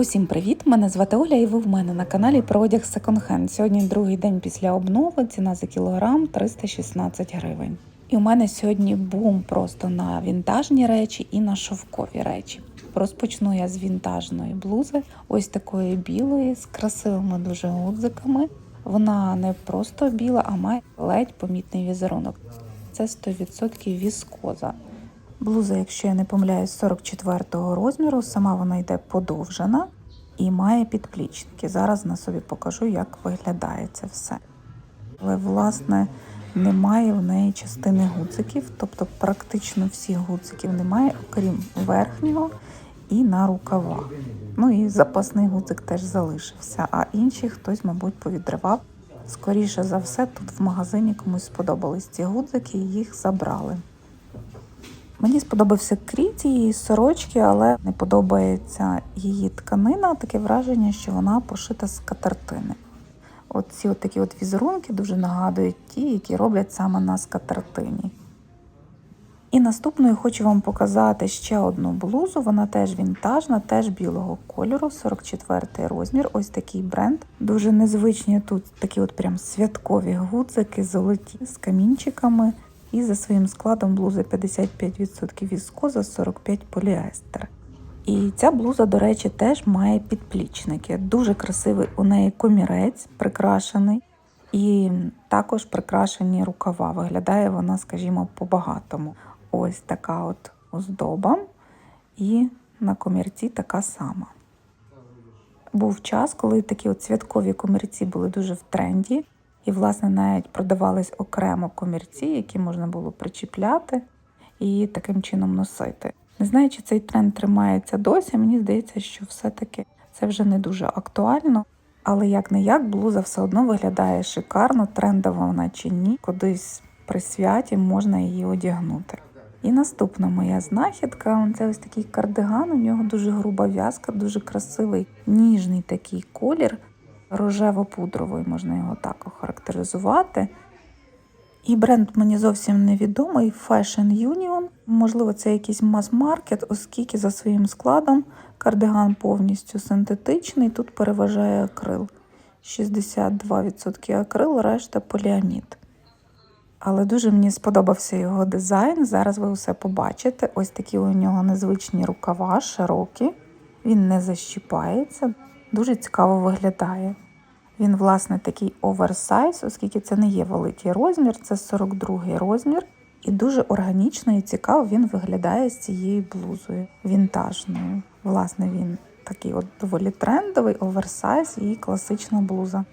Усім привіт! Мене звати Оля, і ви в мене на каналі про одяг секонд-хенд. Сьогодні другий день після обнови. Ціна за кілограм 316 гривень. І у мене сьогодні бум просто на вінтажні речі і на шовкові речі. Розпочну я з вінтажної блузи, ось такої білої, з красивими дуже гудзиками. Вона не просто біла, а має ледь помітний візерунок. Це 100% віскоза. Блуза, якщо я не помиляюсь, 44-го розміру. Сама вона йде подовжена і має підплічники. Зараз на собі покажу, як виглядає це все. Але, власне, немає в неї частини гудзиків, тобто практично всіх гудзиків немає, окрім верхнього і на рукава. Ну і запасний гудзик теж залишився, а інші хтось, мабуть, повідривав. Скоріше за все, тут в магазині комусь сподобались ці гудзики і їх забрали. Мені сподобався крій цієї сорочки, але не подобається її тканина. Таке враження, що вона пошита з катертини. Оці от такі от візерунки дуже нагадують ті, які роблять саме на скатертині. І наступною хочу вам показати ще одну блузу. Вона теж вінтажна, теж білого кольору, 44 розмір. Ось такий бренд. Дуже незвичні тут такі от прям святкові гудзики, золоті з камінчиками. І за своїм складом блуза 55% віскоза, 45% поліестер. І ця блуза, до речі, теж має підплічники. Дуже красивий у неї комірець прикрашений. І також прикрашені рукава. Виглядає вона, скажімо, по-багатому. Ось така от оздоба, і на комірці така сама. Був час, коли такі от святкові комірці були дуже в тренді. І, власне, навіть продавались окремо комірці, які можна було причіпляти і таким чином носити. Не знаю, чи цей тренд тримається досі. Мені здається, що все-таки це вже не дуже актуально. Але як не як, блуза все одно виглядає шикарно, трендова вона чи ні. Кудись при святі можна її одягнути. І наступна моя знахідка це ось такий кардиган. У нього дуже груба в'язка, дуже красивий, ніжний такий колір рожево-пудровий, можна його так охарактеризувати. І бренд мені зовсім невідомий Fashion Union. Можливо, це якийсь мас-маркет, оскільки за своїм складом кардиган повністю синтетичний. Тут переважає акрил. 62% акрил, решта поліамід. Але дуже мені сподобався його дизайн. Зараз ви все побачите. Ось такі у нього незвичні рукава, широкі. Він не защіпається, дуже цікаво виглядає. Він, власне, такий оверсайз, оскільки це не є великий розмір, це 42 розмір. І дуже органічно і цікаво він виглядає з цією блузою вінтажною. Власне, він такий от доволі трендовий, оверсайз і класична блуза.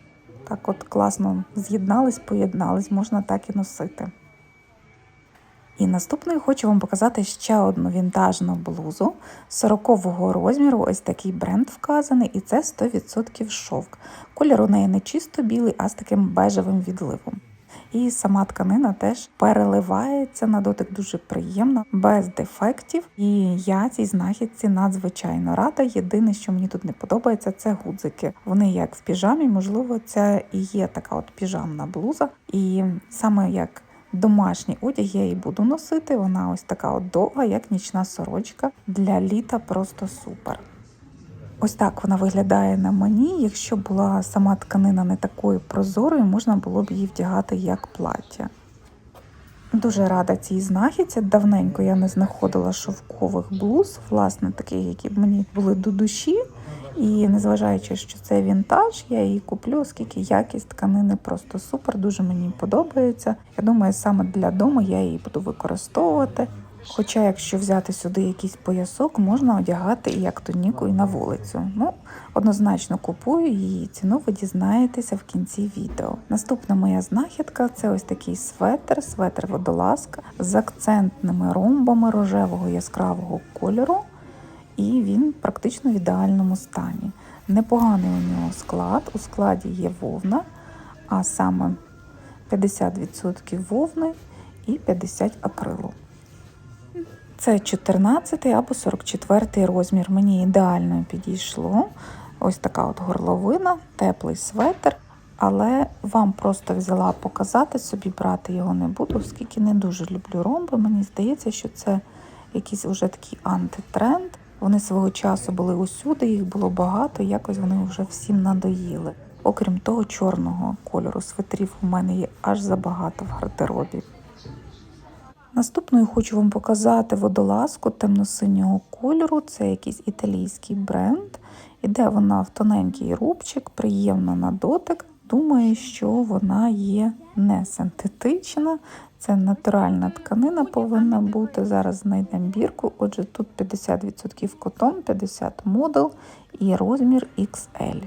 Так от класно з'єднались, поєднались, можна так і носити. І наступною хочу вам показати ще одну вінтажну блузу 40-го розміру. Ось такий бренд вказаний, і це 100% шовк. Колір у неї не чисто білий, а з таким бежевим відливом. І сама тканина теж переливається на дотик дуже приємно, без дефектів. І я цій знахідці надзвичайно рада. Єдине, що мені тут не подобається, це гудзики. Вони як в піжамі, можливо, це і є така от піжамна блуза. І саме як Домашній одяг я її буду носити. Вона ось така от довга, як нічна сорочка. Для літа просто супер. Ось так вона виглядає на мені. Якщо була сама тканина не такою прозорою, можна було б її вдягати як плаття. Дуже рада цій знахідці. Давненько я не знаходила шовкових блуз, власне, таких, які б мені були до душі. І незважаючи, що це вінтаж, я її куплю, оскільки якість тканини просто супер, дуже мені подобається. Я думаю, саме для дому я її буду використовувати. Хоча, якщо взяти сюди якийсь поясок, можна одягати і як тоніку, і на вулицю. Ну, однозначно купую її, ціну ви дізнаєтеся в кінці відео. Наступна моя знахідка це ось такий светр, светр водолазка з акцентними ромбами рожевого яскравого кольору і він практично в ідеальному стані. Непоганий у нього склад. У складі є вовна, а саме 50% вовни і 50% акрилу. Це 14 або 44 розмір. Мені ідеально підійшло. Ось така от горловина, теплий светр. Але вам просто взяла показати собі, брати його не буду, оскільки не дуже люблю ромби. Мені здається, що це якийсь уже такий антитренд. Вони свого часу були усюди, їх було багато, якось вони вже всім надоїли. Окрім того, чорного кольору свитрів у мене є аж забагато в гардеробі. Наступною хочу вам показати водолазку темно-синього кольору. Це якийсь італійський бренд. Іде вона в тоненький рубчик, приємна на дотик. Думаю, що вона є не синтетична, це натуральна тканина повинна бути. Зараз знайдемо бірку. Отже, тут 50% котон, 50 модел і розмір XL.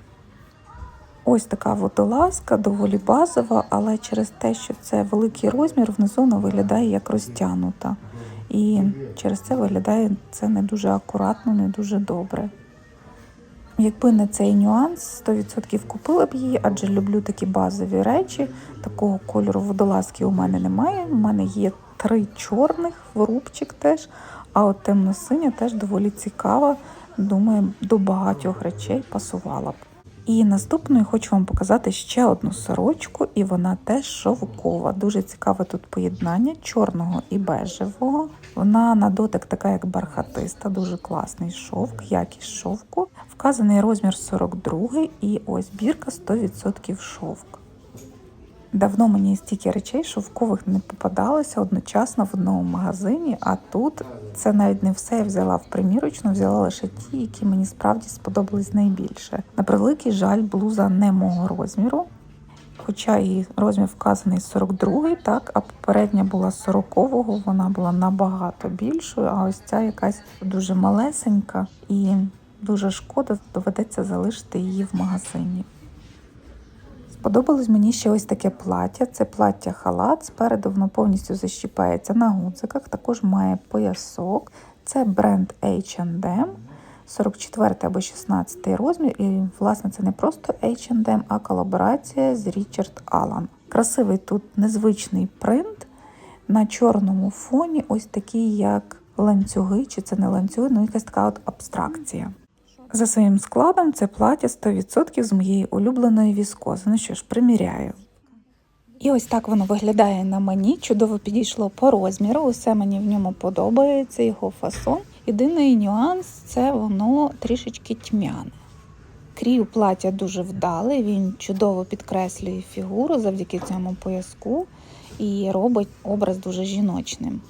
Ось така водолазка, доволі базова, але через те, що це великий розмір, внизу вона виглядає як розтягнута. І через це виглядає це не дуже акуратно, не дуже добре. Якби не цей нюанс, 100% купила б її, адже люблю такі базові речі. Такого кольору водолазки у мене немає. У мене є три чорних, рубчик теж, а от темно-синя теж доволі цікава. Думаю, до багатьох речей пасувала б. І наступною хочу вам показати ще одну сорочку, і вона теж шовкова. Дуже цікаве тут поєднання чорного і бежевого. Вона на дотик така, як бархатиста, дуже класний шовк, якість шовку. Вказаний розмір 42 і ось бірка 100% шовк. Давно мені стільки речей шовкових не попадалося одночасно в одному магазині, а тут це навіть не все я взяла в примірочну, взяла лише ті, які мені справді сподобались найбільше. На превеликий жаль, блуза не мого розміру. Хоча і розмір вказаний 42 так, а попередня була 40-го, вона була набагато більшою, а ось ця якась дуже малесенька і дуже шкода, доведеться залишити її в магазині. Сподобалось мені ще ось таке плаття. Це плаття халат. Спереду воно повністю защіпається на гудзиках, також має поясок. Це бренд H&M, 44 або 16 розмір. І, власне, це не просто H&M, а колаборація з Richard Allen. Красивий тут незвичний принт. На чорному фоні ось такий, як ланцюги, чи це не ланцюги, ну якась така от абстракція. За своїм складом це плаття 100% з моєї улюбленої віскози. Ну що ж, приміряю. І ось так воно виглядає на мені. Чудово підійшло по розміру. Усе мені в ньому подобається, його фасон. Єдиний нюанс це воно трішечки тьмяне. Крій у плаття дуже вдалий, він чудово підкреслює фігуру завдяки цьому пояску і робить образ дуже жіночним.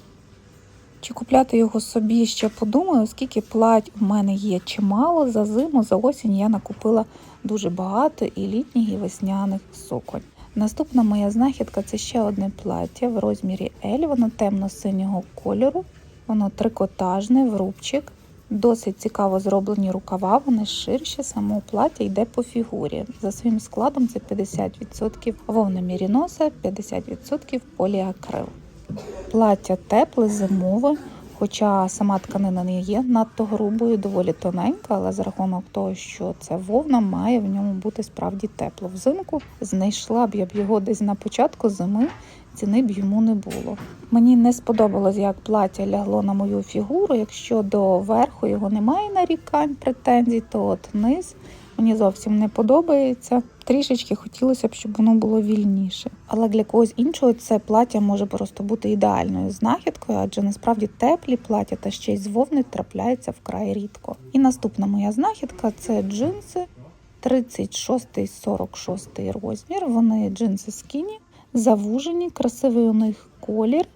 Чи купляти його собі ще подумаю, оскільки плать у мене є чимало. За зиму, за осінь я накупила дуже багато і літніх, і весняних суконь. Наступна моя знахідка це ще одне плаття в розмірі L, воно темно-синього кольору, воно трикотажне, в рубчик. Досить цікаво зроблені рукава, вони ширші, само плаття йде по фігурі. За своїм складом це 50% вовна міріноса, 50% поліакрил. Плаття тепле, зимове, хоча сама тканина не є надто грубою, доволі тоненька, але за рахунок того, що це вовна, має в ньому бути справді тепло. Взимку знайшла б я б його десь на початку зими, ціни б йому не було. Мені не сподобалось, як плаття лягло на мою фігуру. Якщо до верху його немає нарікань, претензій, то от низ мені зовсім не подобається. Трішечки хотілося б, щоб воно було вільніше. Але для когось іншого це плаття може просто бути ідеальною знахідкою, адже насправді теплі плаття та ще й з вовни трапляються вкрай рідко. І наступна моя знахідка це джинси 36-46 розмір. Вони джинси скіні, завужені, красивий у них колір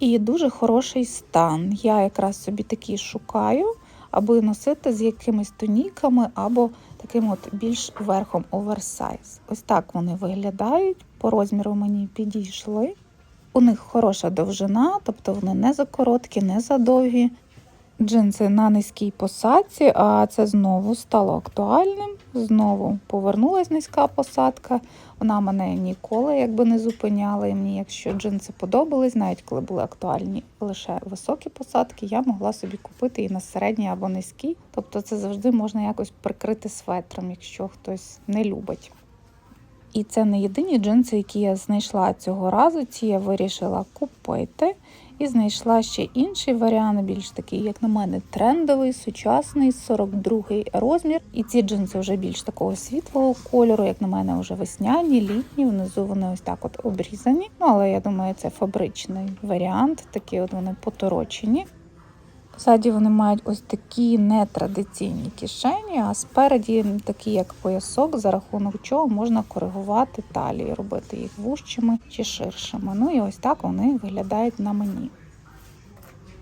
і дуже хороший стан. Я якраз собі такі шукаю, аби носити з якимись тоніками або таким от більш верхом оверсайз. Ось так вони виглядають. По розміру мені підійшли. У них хороша довжина, тобто вони не за короткі, не задовгі. Джинси на низькій посадці, а це знову стало актуальним. Знову повернулась низька посадка. Вона мене ніколи якби не зупиняла. І мені, якщо джинси подобались, навіть коли були актуальні лише високі посадки, я могла собі купити і на середній або низькій. Тобто це завжди можна якось прикрити светром, якщо хтось не любить. І це не єдині джинси, які я знайшла цього разу. Ці я вирішила купити. І знайшла ще інший варіант, більш такий, як на мене, трендовий, сучасний, 42-й розмір. І ці джинси вже більш такого світлого кольору, як на мене, вже весняні, літні. Внизу вони ось так от обрізані. Ну, але я думаю, це фабричний варіант, такі от вони поторочені. Ззаді вони мають ось такі нетрадиційні кишені, а спереді такі як поясок, за рахунок чого можна коригувати талії, робити їх вужчими чи ширшими. Ну і ось так вони виглядають на мені.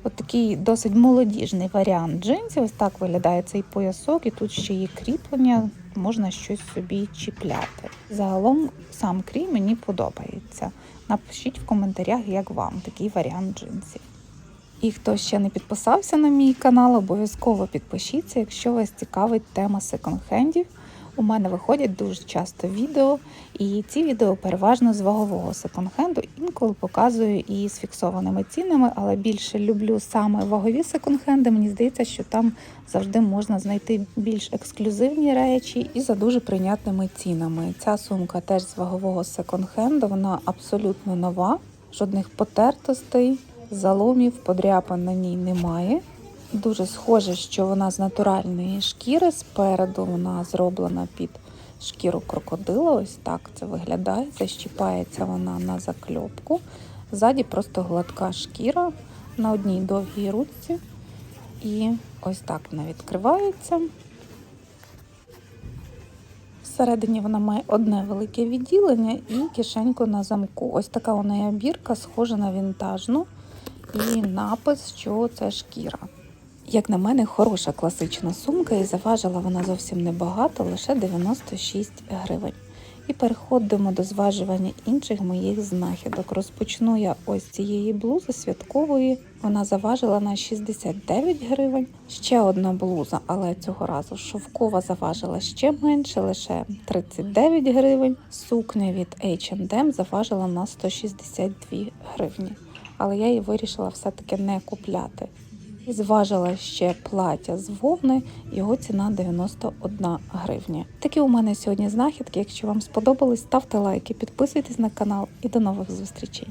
От такий досить молодіжний варіант джинсів. Ось так виглядає цей поясок, і тут ще є кріплення, можна щось собі чіпляти. Загалом сам крій мені подобається. Напишіть в коментарях, як вам такий варіант джинсів. І хто ще не підписався на мій канал, обов'язково підпишіться, якщо вас цікавить тема секонд-хендів. У мене виходять дуже часто відео, і ці відео переважно з вагового секонд-хенду. Інколи показую і з фіксованими цінами, але більше люблю саме вагові секонд-хенди. Мені здається, що там завжди можна знайти більш ексклюзивні речі і за дуже прийнятними цінами. Ця сумка теж з вагового секонд-хенду, вона абсолютно нова, жодних потертостей, заломів, подряпин на ній немає. Дуже схоже, що вона з натуральної шкіри. Спереду вона зроблена під шкіру крокодила. Ось так це виглядає. Защіпається вона на закльопку. Ззаді просто гладка шкіра на одній довгій ручці. І ось так вона відкривається. Всередині вона має одне велике відділення і кишеньку на замку. Ось така вона є обірка, схожа на вінтажну. І напис, що це шкіра. Як на мене, хороша класична сумка, і заважила вона зовсім небагато, лише 96 гривень. І переходимо до зважування інших моїх знахідок. Розпочну я ось цієї блузи святкової. Вона заважила на 69 гривень. Ще одна блуза, але цього разу шовкова заважила ще менше, лише 39 гривень. Сукня від H&M заважила на 162 гривні. Але я її вирішила все-таки не купляти. Зважила ще плаття з вовни, його ціна 91 гривня. Такі у мене сьогодні знахідки. Якщо вам сподобались, ставте лайки, підписуйтесь на канал і до нових зустрічей.